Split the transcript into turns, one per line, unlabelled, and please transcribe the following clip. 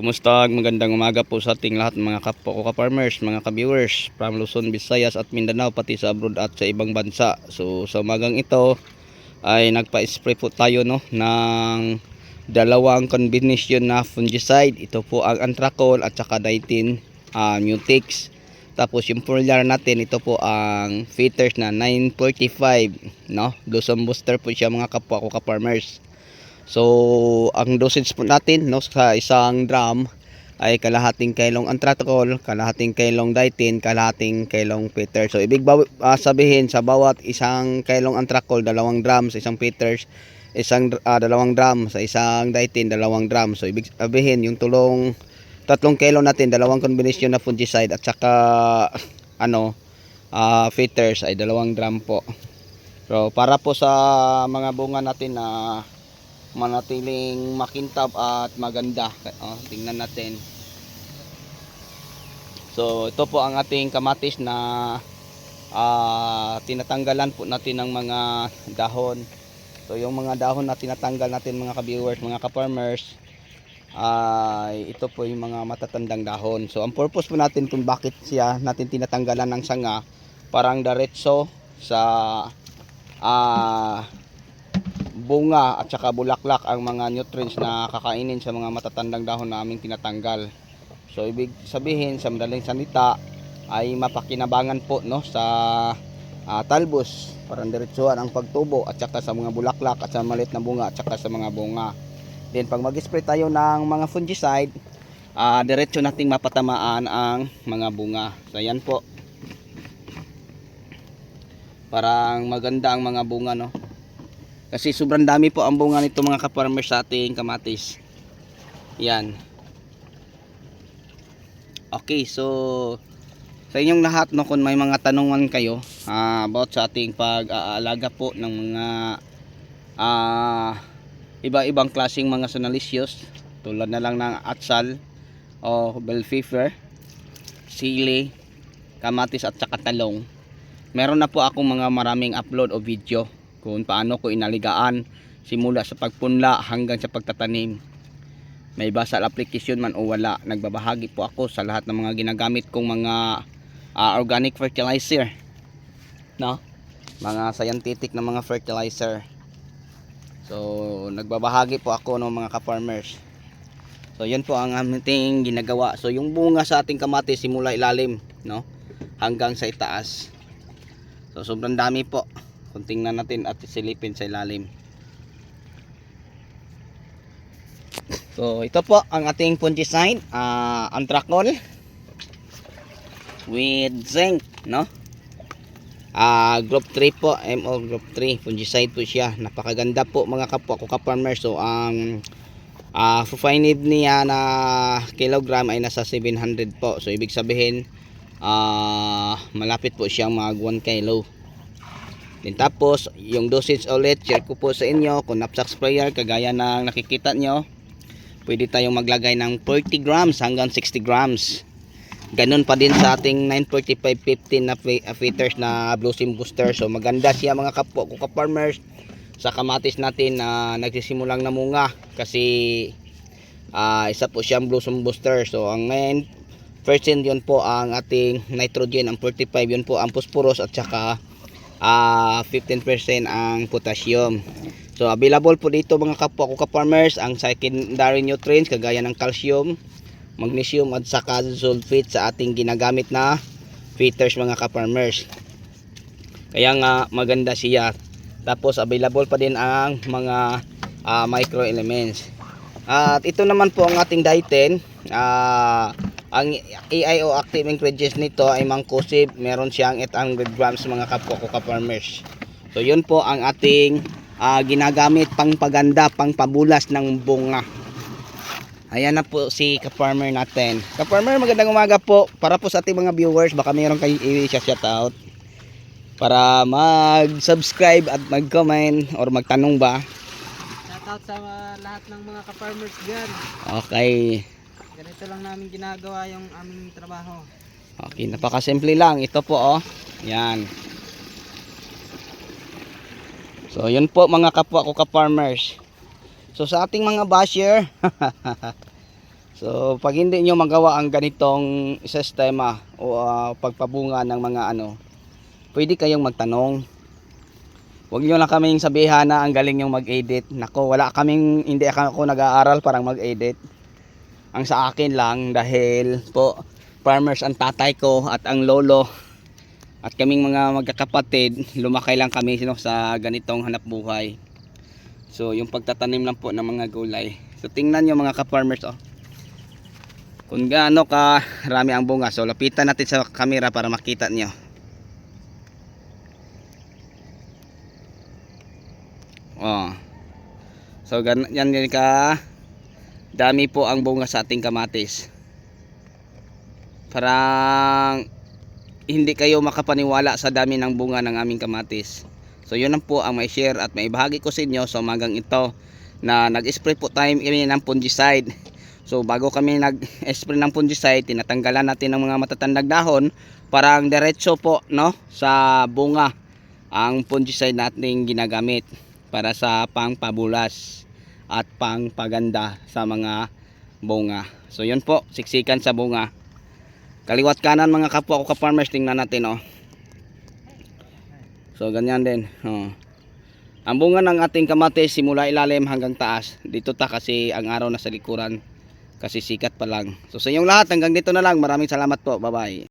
Kumusta? Magandang umaga po sa ating lahat mga kapwa ko ka-farmers, mga ka-viewers from Luzon, Visayas at Mindanao pati sa abroad at sa ibang bansa. So sa umagang ito ay nagpa-spray po tayo no ng dalawang combination na fungicide. Ito po ang Antracol at saka 19 uh, Mutix. Tapos yung foliar natin ito po ang Fitters na 945 no. Blossom booster po siya mga kapwa ko ka-farmers. So, ang dosage po natin no, sa isang drum ay kalahating kilong antratocol, kalahating kilong ditin, kalahating kilong Peter. So, ibig ah, sabihin sa bawat isang kilong antrakol, dalawang drum sa isang Peters, isang ah, dalawang drum sa isang ditin, dalawang drum. So, ibig sabihin yung tulong tatlong kilo natin, dalawang combination na fungicide at saka ano, ah Peters ay dalawang drum po. So, para po sa mga bunga natin na manatiling makintab at maganda. Oh, tingnan natin. So, ito po ang ating kamatis na ah, tinatanggalan po natin ng mga dahon. So, yung mga dahon na tinatanggal natin mga ka-viewers, mga ka-farmers, ay ito po yung mga matatandang dahon. So, ang purpose po natin kung bakit siya natin tinatanggalan ng sanga, parang diretso sa ah bunga at saka bulaklak ang mga nutrients na kakainin sa mga matatandang dahon na aming tinatanggal. So ibig sabihin sa madaling salita ay mapakinabangan po no sa ah, talbos parang diretsuhan ang pagtubo at saka sa mga bulaklak at sa maliit na bunga at saka sa mga bunga. Then pag mag-spray tayo ng mga fungicide, ah diretso nating mapatamaan ang mga bunga. So yan po. Parang maganda ang mga bunga no. Kasi sobrang dami po ang bunga nito mga ka-farmers sa ating kamatis. Yan. Okay, so sa inyong lahat no kung may mga tanungan kayo ah, about sa ating pag-aalaga po ng mga ah, iba-ibang klaseng mga sonalicious tulad na lang ng atsal o bell pepper, sili, kamatis at saka talong. Meron na po akong mga maraming upload o video kung paano ko inaligaan simula sa pagpunla hanggang sa pagtatanim. May basal application man o wala, nagbabahagi po ako sa lahat ng mga ginagamit kong mga ah, organic fertilizer. No? Mga scientific na mga fertilizer. So, nagbabahagi po ako ng mga ka-farmers. So, yun po ang ating ginagawa. So, yung bunga sa ating kamatis simula ilalim, no? Hanggang sa itaas. So, sobrang dami po kung tingnan natin at silipin sa ilalim. So, ito po ang ating fungicide, uh, Antracol with zinc, no? Ah, group 3 po, MO group 3, fungicide po siya. Napakaganda po mga kapwa ko ka-farmer. So, ang ah fufinid niya na kilogram ay nasa 700 po. So, ibig sabihin, ah malapit po siyang mag 1 kilo. Then tapos, yung dosage ulit, share ko po sa inyo kung knapsack sprayer, kagaya ng nakikita nyo, pwede tayong maglagay ng 40 grams hanggang 60 grams. Ganun pa din sa ating 945-15 na fe- uh, feeders na blossom booster. So maganda siya mga kapwa ko ka-farmers sa kamatis natin na nagsisimulang namunga kasi ah, isa po siyang blossom booster. So ang 9% yun po ang ating nitrogen, ang 45 yun po ang phosphorus at saka ah 15% ang potassium. So available po dito mga kapwa ko ka-farmers ang secondary nutrients kagaya ng calcium, magnesium at saka sulfate sa ating ginagamit na feeders mga ka-farmers. Kaya nga maganda siya. Tapos available pa din ang mga ah, micro elements. At ito naman po ang ating dieten. Ah, ang AIO active ingredients nito ay mangkusib. Meron siyang 800 grams mga kapwa ko ka-farmers. So yun po ang ating ah, ginagamit pang paganda, pang pabulas ng bunga. Ayan na po si ka-farmer natin. Ka-farmer, magandang umaga po. Para po sa ating mga viewers, baka mayroon kayo i-shout out para mag-subscribe at mag-comment or magtanong ba.
Shoutout sa mga- lahat ng mga ka-farmers dyan.
Okay.
Ganito lang namin ginagawa yung aming trabaho.
Okay, napakasimple lang. Ito po oh. Yan. So, yun po mga kapwa ko ka-farmers. So, sa ating mga basher, So, pag hindi nyo magawa ang ganitong sistema o ah, pagpabunga ng mga ano, pwede kayong magtanong. Huwag nyo lang kaming sabihan na ang galing yung mag-edit. Nako, wala kaming, hindi ako nag-aaral parang mag-edit. Ang sa akin lang dahil po farmers ang tatay ko at ang lolo at kaming mga magkakapatid, lumakay lang kami no, sa ganitong hanap buhay. So, yung pagtatanim lang po ng mga gulay. So, tingnan nyo mga ka-farmers, oh. Kung gaano ka rami ang bunga. So, lapitan natin sa camera para makita nyo. Oh. So, gan yan yan ka dami po ang bunga sa ating kamatis. Parang hindi kayo makapaniwala sa dami ng bunga ng aming kamatis. So yun lang po ang may share at may bahagi ko sa inyo sa umagang ito na nag-spray po tayo kami ng fungicide. So bago kami nag-spray ng fungicide, tinatanggalan natin ng mga matatandang dahon para ang diretso po no sa bunga ang fungicide nating ginagamit para sa pangpabulas at pangpaganda sa mga bunga. So yun po, siksikan sa bunga. Kaliwat kanan mga kapwa ko ka-farmers, tingnan natin oh. So ganyan din. Oh. Ang bunga ng ating kamatis simula ilalim hanggang taas. Dito ta kasi ang araw nasa likuran kasi sikat pa lang. So sa inyong lahat hanggang dito na lang. Maraming salamat po. Bye-bye.